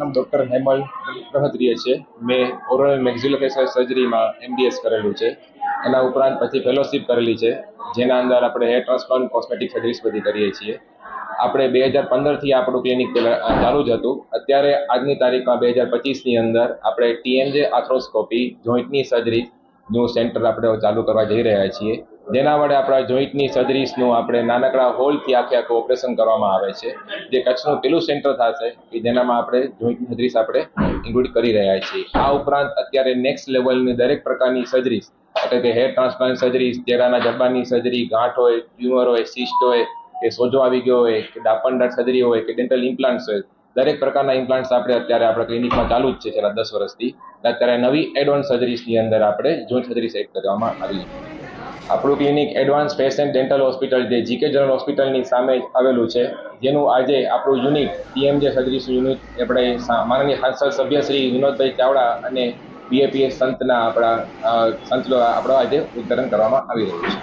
નામ ડૉક્ટર હેમલ પ્રહત્રીય છે. મેં ઓરલ મેક્ઝિલોફેશિયલ સર્જરીમાં એમડીએસ કરેલું છે. એના ઉપરાંત પછી ફેલોશિપ કરેલી છે, જેના અંદર આપણે હેર ટ્રાન્સપ્લાન્ટ કોસ્મેટિક સર્જરીસ બધી કરીએ છીએ. આપણે બે હજાર પંદરથી આપણું ક્લિનિક પેલા ચાલુ જ હતું. અત્યારે આજની તારીખમાં બે હજાર પચીસની અંદર આપણે ટીએમજે આથ્રોસ્કોપી જોઈન્ટની સર્જરી નું સેન્ટર આપણે ચાલુ કરવા જઈ રહ્યા છીએ. જેના વડે આપણા જોઈન્ટની સર્જરીસનું આપણે નાનકડા હોલથી આખે આખું ઓપરેશન કરવામાં આવે છે. જે કચ્છનું પેલું સેન્ટર થશે કે જેનામાં આપણે જોઈન્ટની સર્જરીસ આપણે ઇન્ક્લુડ કરી રહ્યા છીએ. આ ઉપરાંત અત્યારે નેક્સ્ટ લેવલની દરેક પ્રકારની સર્જરીસ એટલે કે હેર ટ્રાન્સપ્લાન્ટ સર્જરીસ ચહેરાના જબ્બાની સર્જરી ગાંઠ હોય ટ્યુમર હોય સિસ્ટ હોય, કે સોજો આવી ગયો હોય, કે ડાપણ સર્જરી હોય, કે ડેન્ટલ ઇમ્પ્લાન્ટ્સ હોય, દરેક પ્રકારના ઇમ્પ્લાન્ટ્સ આપણે અત્યારે આપણા ક્લિનિકમાં ચાલુ જ છે છેલ્લા દસ વર્ષથી. અત્યારે નવી એડવાન્સ સર્જરીસની અંદર આપણે જોઈન્ટ સર્જરીસ એડ કરવામાં આવી છે. આપણું clinic advance patient dental hospital જે જીકે જનરલ હોસ્પિટલની સામે આવેલું છે, જેનું આજે આપણું યુનિટ પીએમજે સર્જરીસ યુનિટ આપણે માનનીય સાંસદ સભ્ય શ્રી વિનોદભાઈ ચાવડા અને બીએપીએસ સંતના આપણા સંત આપણો આજે ઉદ્ઘાટન કરવામાં આવી રહ્યું છે.